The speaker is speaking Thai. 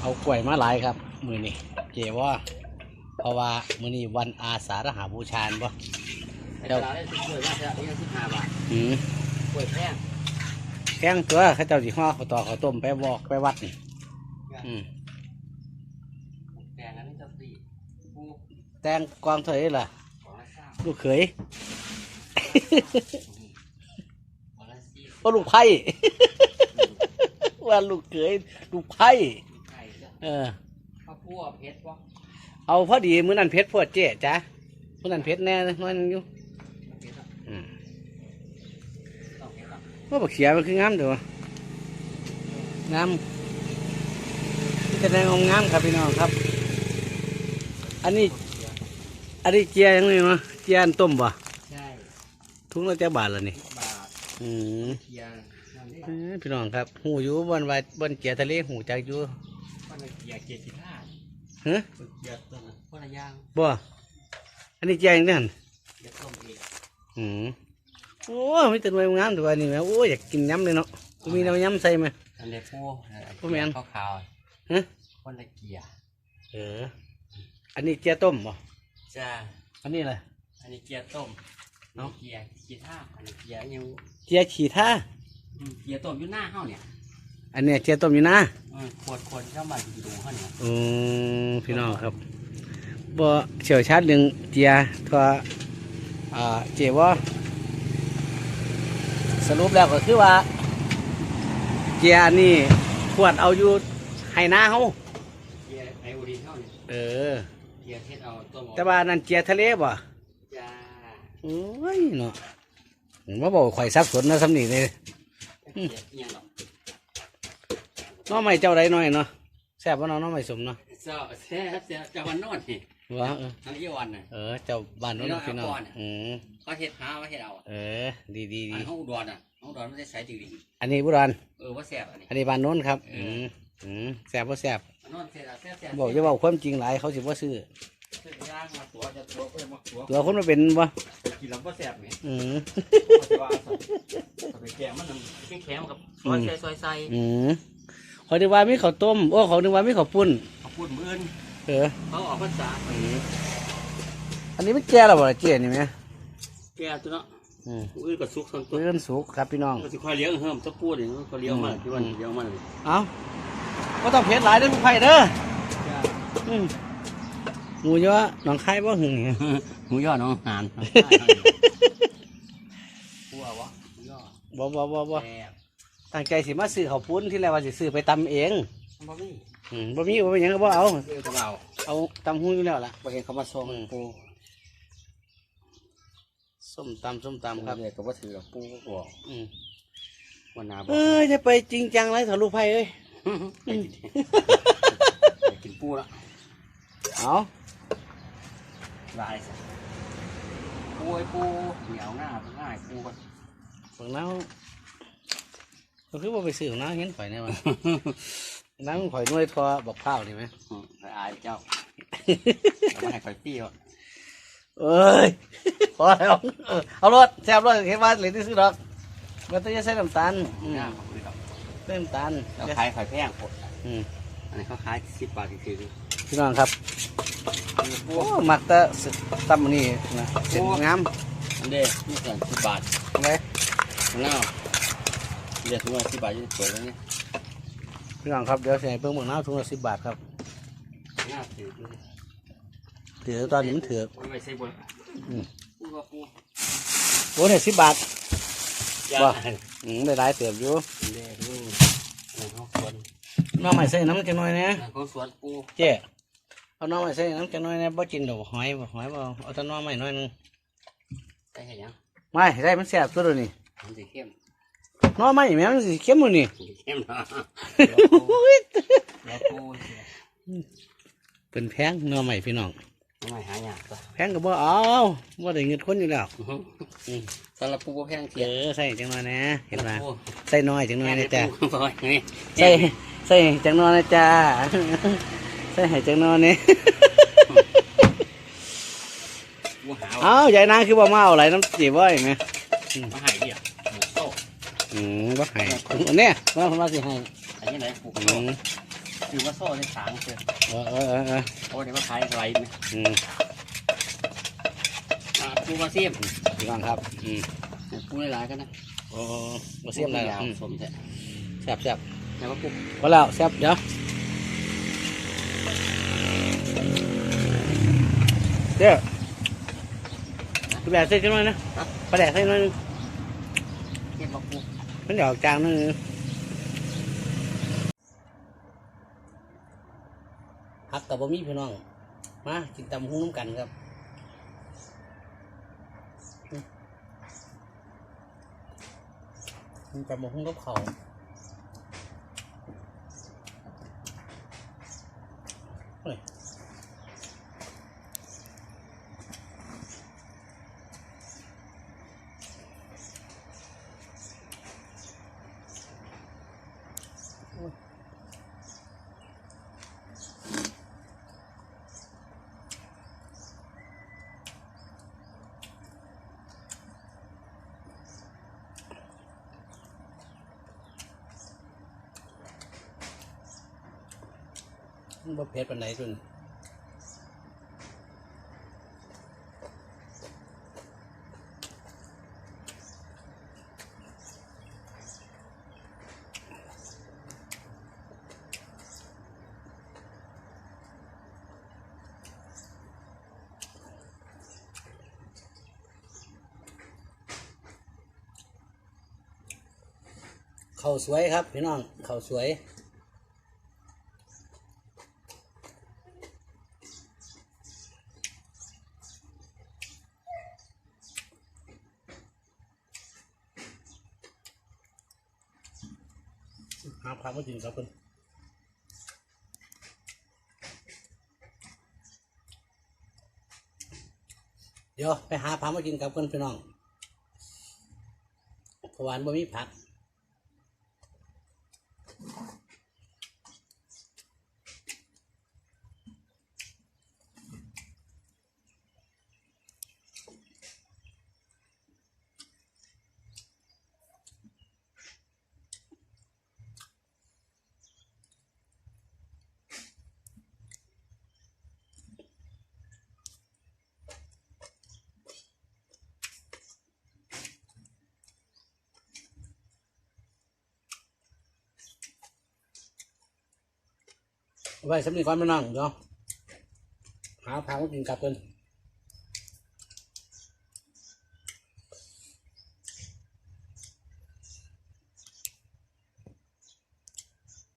เอากล้วยมาหลายครับ มือนี้เจว่าเพราะว่ามือนี้วันอาสาฬหาบูชาบ่ไอ้ตลาดได้กล้วยว่าจะเอาอย่างสิบห้าบาทอืมกล้วยแพงแข้งตัวเข้าเจ้าสิห่อข้าวตอกข้าวต้มไปบอกไปวัดนี่อืมแพงอันนี้จะสี่ปูแตงกวางเถยล่ะของละเก้าลูกเขยของละสี่ก็ลูกไผ่ว่าลูกเขยลูกไผ่ไข่ เจ้าเออ ข้าวคั่วเพชรวะเอาพอดีมื้อนั้นเพชรพวดเจ๊จ้ะมื้อนั้นเพชรแน่มันอยู่เพชรอะอืมต้องเพชรอะว่าบักเขียมันคืองามเด้องามนี่แสดงความงามครับพี่น้องครับ อันนี้ อันนี้เจียยังไงเนาะเจียอันต้มบ่ใช่ทุงละเจ้าบาทละนี่ บาทอืมเทียนนั่นนี่เอ้ยพี่น้องครับหูอยู่บนไว้บนเจียทะเลหูจักอยู่ มันเป็นเกียร์เกียร์สิบห้าฮะเกียร์ตัวนั้นคนละย่างบ่อันนี้เจียยังนั่นเกียร์ต้มเองอืมโอ้ยมีแต่น่วยงามตัวนี้แหมโอ้ยอยากกินยำเลยเนาะกูมีน้ำยำใส่ไหมอันเด็กปูปูแม่นขาวขาวฮะคนละเกียร์เออ อันนี้เจียต้มบ่จ้าอันนี้อะไรอันนี้เกียร์ต้มเอ้าเกียร์เกียร์ท่าอันนี้เกียร์ยังเจียขี่ท่าเกียร์ต้มอยู่หน้าเฮาเนี่ย อันเนี้ยเจียต้มอยู่นะเออขวดขวดเข้ามาดูเฮาเนี่ยอืมพี่น้องครับบ่เชี่ยวชาญเรื่องเจียทัวอ่าเจว่าสรุปแล้วก็คือว่า เจียนี่ขวดเอาอยู่ให้หน้าเฮาเกียร์ไอโอดีนเฮาเนี่ยเออ เกียร์เทศเอาต้มเอาแต่ว่านั่นเจียทะเลบ่จ้าโอ้ยเนาะผมว่าบอกข่อยสับสนนะสำนีเลยเกียร์เอียงหรอก น้องใหม่เจ้าใดน้อยเนาะแซ่บว่าน้องน้องใหม่สมเนาะเจ้าแซ่บแซ่บเจ้าวันโนอนนี่ว่าเออทั้งยี่วันน่ะเออเจ้าบ้านโน้นนี่เนาะพี่น้องเอาก่อนน่ะอืมเขาเฮ็ดหาว่าเฮ็ดเอาอะเออ ดีดีอัดีนห้องอุดรน่ะห้องอุดรมันจะใส่จริงอันนี้บุรันๆเออว่าแซ่บอันนี้อันนี้บ้านโน้นครับเออือมอืมแซ่บว่าแซ่บอันโนอนแซ่บแซ่บแซ่บบอกจะบอกความจริงหลายเขาสิว่าซื้อซื้อย่างมาตัวจะตัวเอ้ยมาตัวตัวคนมาเป็นบ่กินแล้วก็แซ่บไหมอืมว่าเอาไปแกงมันน้ำแข็งๆกับซอยใส่ซอยใส่อืม เขานึกว่ามีข้าวต้มโอ้เขานึกว่ามีข้าวปุ้น เขาพูดมืออื่นเออเขาออกภาษาอืมอันนี้มันแก่แล้วบ่ล่ะเจ๊นี่ไหมแกตัวเนาะอืมมืออื่นก็สุกทั้งตัวเลื่อนสุกครับพี่น้อง ก็สิคอยเลี้ยงเฮิมตะปูนี่เขาเลี้ยงมาที่วันเลี้ยงมาเอาก็ต้องเผ็ดหลายเด้อลูกไผ่เด้ออืมหมูเยอะหนองคายบ่หึงนี่หมูย่อน้องหานหัววะหมูย่อบ่บ่บ่บ่ แซ่บ ตั้งใจสิมาซื้อข้าวปุ้นที่แรกว่าสิซื้อไปตำเองบ่มีอืมบ่มีบ่เป็นหยังก็บ่เอาเออกระเป๋าเอาตำหูอยู่แล้วล่ะ บ่เห็นเขามาส่งปูส้มตำส้มตำครับเลยก็บ่ถือปูก็บอกอืมวันนาบอเอ้ยจะไปจริงจังไรเถอะลูกไผ่เอ้ยไปกินไปกินปูละเอาลายสิปูไอ้ปูเหนียวหน้าง่ายปูก็ ฝั่งน้า ก็คือว่าไปซื้อของน้าเห็นข่อยแน่วะน้าข่อยนวยทอบอกข้าวนี่ไหมอืมไปอายเจ้าเอามาให้คอยปี้วะเอ้ย พอแล้วเออเอารถแซ่บรถเห็นว่าเหลือที่ซื้อดอกมันต้องจะใส่น้ำตาลอืมหน้าเขาเลยครับใส่น้ำตาลเราขายขายแพงโคตรอืมอันนี้เขาขายสิบบาทคือพี่น้องครับโอ้มักแต่สึกตำนี่นะเสร็จงามอันเด้นี่ก่อนสิบบาทเลยเน่า เรียกถึงว่าสิบบาทจะเปิดแล้วนี่พี่น้องครับเดี๋ยวใส่เพิ่งหมกน้ำถุงละสิบบาทครับหน้าถือดูถือตอนนี้มันถือไว้ไว้ใส่บนอืมปูกับปูโอ้เนี่ยสิบบาทยาว่าอืมได้หลายเติบอยู่อันเด้ดูอันนี้เขาสวนน้องใหม่ใส่น้ำจังหน่อยนะอันนี้เขาสวนปูเจ๊เอาน้องใหม่ใส่น้ำจังหน่อยนะบ่กินดอกหอยบ่หอยบ่เอาแต่น้องใหม่หน่อยหนึงใส่เห็นยังไม่ได้มันแซ่บตัวเดียวนี่มันสีเข้ม น้องใหม่แม่มันสิเข้มมื้อนี่สีเข้มเนาะแล้วปูเสียเป็นแพงน้องใหม่พี่น้องทำไมหายากตัวแพงก็บ่เอาบ่ได้เงินคนอยู่แล้วอืมสำหรับปูก็แพงเสีเอยอใส่จังหน่อยนะเห็นป่ะปูใส่น้อยจังหน่อยนะจ๊ะปูบ่อยนี่ใส่ใส่จังนอนนะจ๊ะใส่ให้จังนอนนี่ปูหาวเอ้ายายนางคือบ่มาเอาไหลน้ำจีบไว้ไหมมาหายเดียวหมูโต อืมบ่ให้เนี่ยมามาสิให้อันนี้ไหนปูกระอืโดดมคือว่าโซ่ในสางเชื่อเออเออเออเออโอ้เดี๋ยวมาขายไรไหมอืมอ่าปูมาเสียมพี่น้องครับ อืมปูหลายๆกันนะโอ้มาเสียมเลยยาวอืมสมแท้แซ่บแซ่บแล้วก็ปูพอแล้วแซ่บเดี๋ยวเดี๋ยวปลาแดกใส่กันหน่อยนะปลาแดกใส่หน่อยนึงเก็บมาปู มันออกจางนึงฮักกับบะมี่พี่น้อง มากินตำหุ้งน้ำกันครับกินตำหุ้งกับเขาวเฮ้ยมัน บ่เผ็ดปานไหนตุน ข้าวสวยครับพี่น้องข้าวสวยหาพามากินครับคุณเดี๋ยวไปหาพามากินครับคุณพี่น้องเพราะวานบ่มีผัก ไว้สำนีก่อนพี่น้องเดี๋ยวหาทามากินกลับกัน